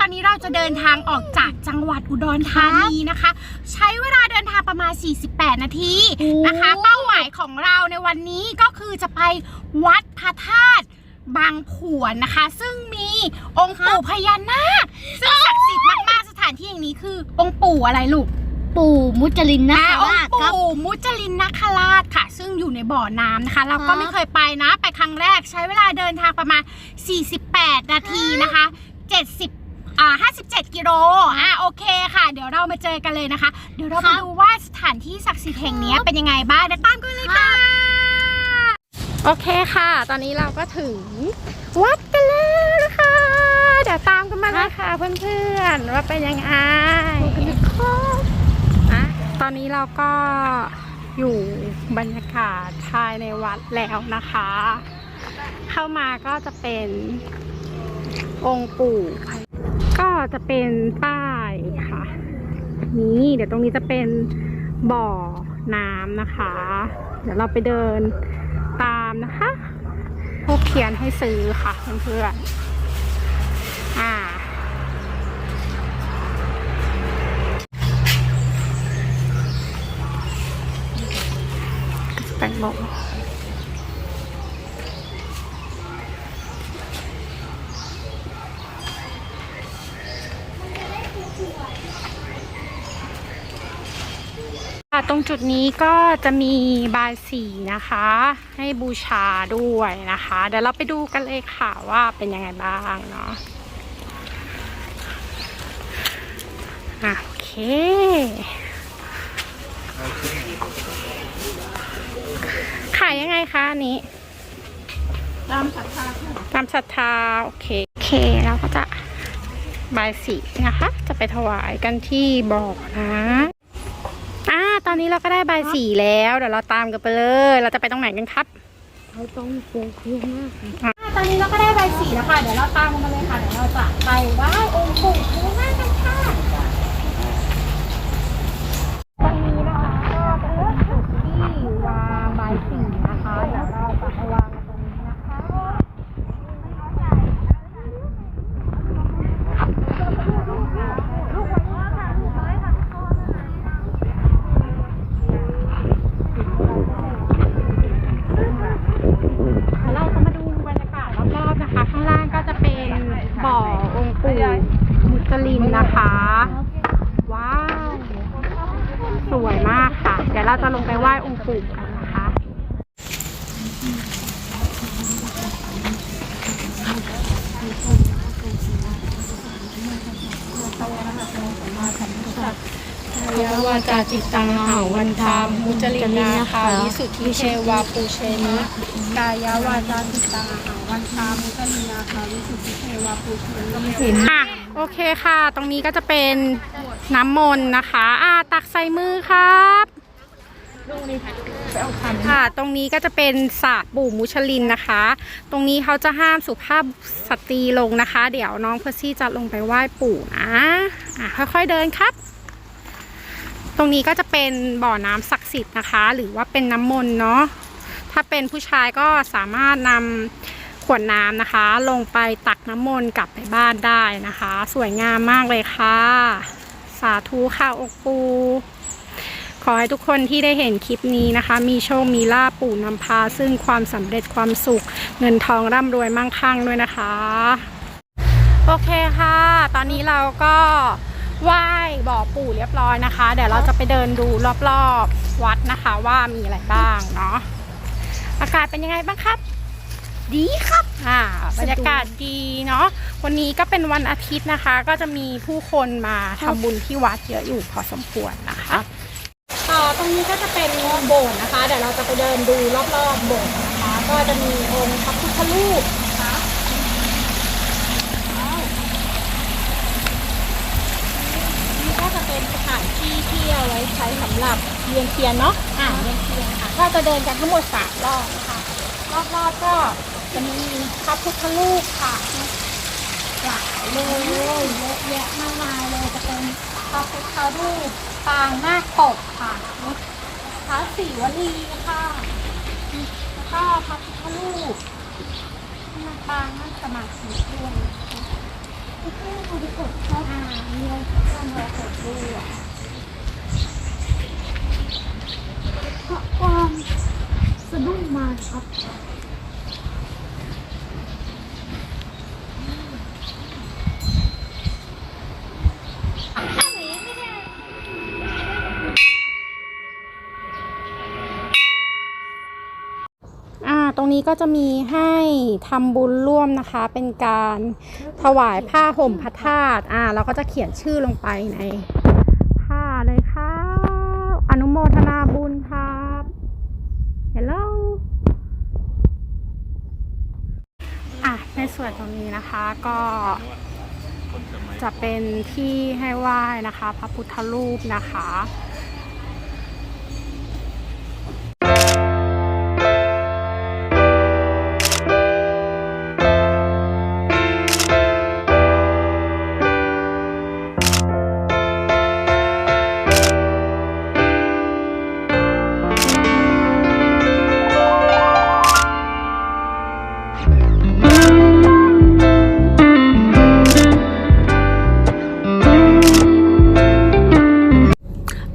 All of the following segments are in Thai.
ตอนนี้เราจะเดินทางออกจากจังหวัดอุดรธานีนะคะ ใช้เวลาเดินทางประมาณ 48 นาทีนะคะ เป้าหมายของเราในวันนี้ก็คือจะไปวัดพระธาตุบางผวนนะคะ ซึ่งมีองค์ปู่พญานาคซึ่งศักดิ์สิทธิ์มากๆสถานที่แห่งนี้คือ องค์ปู่อะไรลูกปู่มุจลินนะอ่าคะองว่าค์ครับปู่มุจลินนคราชค่ะ ซึ่งอยู่ในบ่อน้ำนะคะ เราก็ครับไม่เคยไปนะ ไปครั้งแรกใช้เวลาเดินทางประมาณ 48 นาทีนะคะ 70อ่า57 กิโลอ่าโอเคค่ะ เดี๋ยวเรามาเจอกันเลยนะคะ เดี๋ยวเราไปดูว่าสถานที่ศักดิ์สิทธิ์แห่งนี้เป็นยังไงบ้างเดี๋ยวตามกันเลยค่ะ โอเคค่ะ ตอนนี้เราก็ถึงวัดกันแล้วนะคะ เดี๋ยวตามกันมาเลยค่ะเพื่อนๆว่าเป็นยังไงอะตอนนี้เราก็อยู่บรรยากาศภายในวัดแล้วนะคะ เข้ามาก็จะเป็น องค์ปู่ก็จะเป็นป้ายค่ะ นี่เดี๋ยวตรงนี้จะเป็นบ่อน้ำนะคะ เดี๋ยวเราไปเดินตามนะคะพวกเขียนให้ซื้อค่ะเพื่อนๆอ่าแตงโม ค่ะตรงจุดนี้ก็จะมีบายสีนะคะ ให้บูชาด้วยนะคะ เดี๋ยวเราไปดูกันเลยค่ะว่าเป็นยังไงบ้างเนาะอะโอเค ขายยังไงคะอันนี้ ตามศรัทธาตามศรัทธาโอเคโอเคเราก็จะบายสีนะคะ จะไปถวายกันที่บ่อนะอ่า ตอนนี้เราก็ได้ใบายสีแล้วเดี๋ยวเราตามกันไปเลย เราจะไปตรงไหนกันครับ เขาต้องปูเพียงมากอ่าตอนนี้เราก็ได้ใบายสีแล้วค่ะ เดี๋ยวเราตามกันมาเลยค่ะ เดี๋ยวเราจะไปไหว้องค์ปู่พญานาคกั สลินนะคะ ว้าว สวยมากค่ะ เดี๋ยวเราจะลงไปไหว้องค์ปู่กันนะคะ ยวาจาจิตตังหาวันทามมุจลินาคาวิสุทธิเชวาปูเชมิกายวาจาจิตตังหาวันทามมุจลินาคาวิสุทธิเชวาปูเชมิอะโอเคค่ะ ตรงนี้ก็จะเป็นน้ำมนต์นะคะ อ่าตักใส่มือครับค่ะ ตรงนี้ก็จะเป็นสระปู่มุชลินนะคะ ตรงนี้เขาจะห้ามสุภาพสตรีลงนะคะ เดี๋ยวน้องเพอร์ซี่จะลงไปไหว้ปู่นะ อะค่อยๆเดินครับ ตรงนี้ก็จะเป็นบ่อน้ำศักดิ์สิทธิ์นะคะ หรือว่าเป็นน้ำมนต์เนาะถ้าเป็นผู้ชายก็สามารถนำขวดน้ำนะคะ ลงไปตักน้ำมนต์กลับไปบ้านได้นะคะ สวยงามมากเลยค่ะ สาธุค่ะอกปู ขอให้ทุกคนที่ได้เห็นคลิปนี้นะคะ มีโชค มีลาปู่นำพา ซึ่งความสำเร็จความสุข เงินทองร่ำรวยมั่งคั่งด้วยนะคะ โอเคค่ะ ตอนนี้เราก็ ไหว้บ่อปู่เรียบร้อยนะคะ เดี๋ยวเราจะไปเดินดูรอบๆวัดนะคะว่ามีอะไรบ้างเนาะอากาศเป็นยังไงบ้างครับ ดีครับอ่าบรรยากาศดีเนาะวันนี้ก็เป็นวันอาทิตย์นะคะ ก็จะมีผู้คนมาทำบุญที่วัดเยอะอยู่พอสมควรนะคะต่อตรงนี้ก็จะเป็นโบสถ์นะคะ เดี๋ยวเราจะไปเดินดูรอบๆโบสถ์นะคะ ก็จะมีองค์พระพุทธรูปนะคะนี่ก็จะเป็นสถาน ที่เอาไว้ใช้สำหรับเวียนเทียนเนาะอ่าเวียนเทียนค่ะก็จะเดินกันทั้งหมดสามรอบนะคะรอบๆก็จะมีพระพุทธรูปค่ะหลายเลยเยอะแยะมากมายเลยจะเป็นพระพุทธรูปปางนาปกค่ะพระศรีวลีค่ะแล้วก็พระพุทธรูปปางนั่งสมาธิด้วยนะคะความ สะดุ้งมาครับตรงนี้ก็จะมีให้ทำบุญร่วมนะคะ เป็นการถวายผ้าห่มพระธาตุอ่าเราก็จะเขียนชื่อลงไปในผ้าเลยครับอนุโมทนาบุญครับ Hello อะ ใน ส่วนตรงนี้นะคะก็จะเป็นที่ให้ไหว้นะคะ พระพุทธรูปนะคะ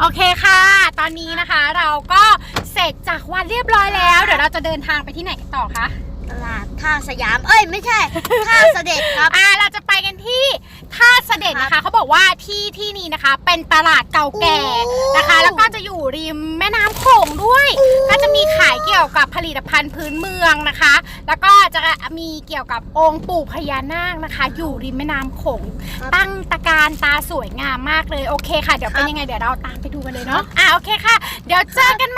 โอเคค่ะ ตอนนี้นะคะเราก็เสร็จจากวันเรียบร้อยแล้ว เดี๋ยวเราจะเดินทางไปที่ไหนกันต่อคะ ตลาดท่าสยาม เอ้ย ไม่ใช่ ท่าเสด็จครับ อ่าเราจะไปกันที่ ท่าเสด็จนะคะเขาบอกว่าที่ที่นี้นะคะ เป็นตลาดเก่าแก่นะคะโอ้แล้วก็จะอยู่ริมแม่น้ำโขงด้วย ก็จะมีขายเกี่ยวกับผลิตภัณฑ์พื้นเมืองนะคะ แล้วก็จะมีเกี่ยวกับองค์ปู่พญานาคนะคะ อยู่ริมแม่น้ำโขงตั้งตะการตาสวยงามมากเลยโอเคค่ะเดี๋ยวเป็นยังไงเดี๋ยวเราตามไปดูกันเลยเนาะอ่าโอเคค่ะ เดี๋ยวเจอกัน